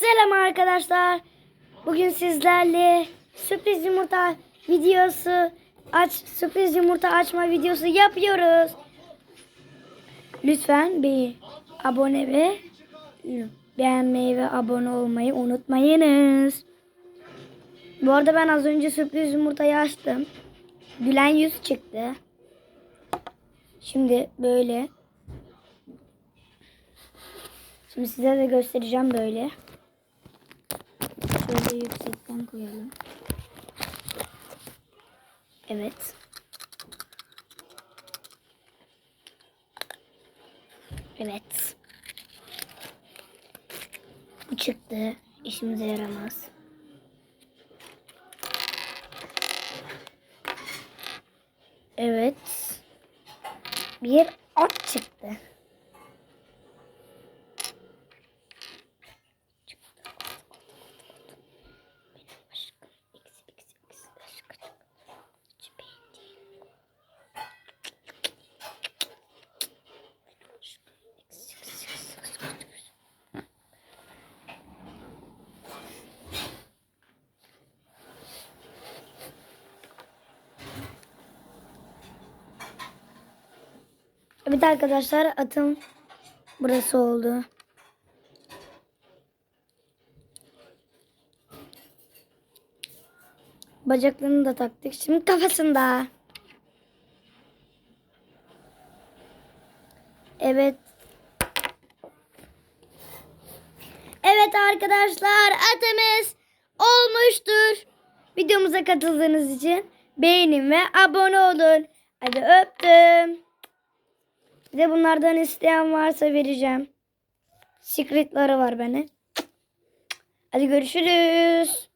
Selam arkadaşlar. Bugün sizlerle sürpriz yumurta videosu aç sürpriz yumurta açma videosu yapıyoruz. Lütfen bir abone ve beğenmeyi ve abone olmayı unutmayınız. Bu arada ben az önce sürpriz yumurtayı açtım. Gülen yüz çıktı. Şimdi böyle. Şimdi size de göstereceğim böyle. Şöyle yüksekten koyalım. Evet. Evet. Bu çıktı. İşimize yaramaz. Evet. Bir at çıktı. Evet arkadaşlar atım burası oldu. Bacaklarını da taktık. Şimdi kafasında. Evet. Evet arkadaşlar atımız olmuştur. Videomuza katıldığınız için beğenin ve abone olun. Hadi öptüm. Bir de bunlardan isteyen varsa vereceğim. Secretları var beni. Hadi görüşürüz.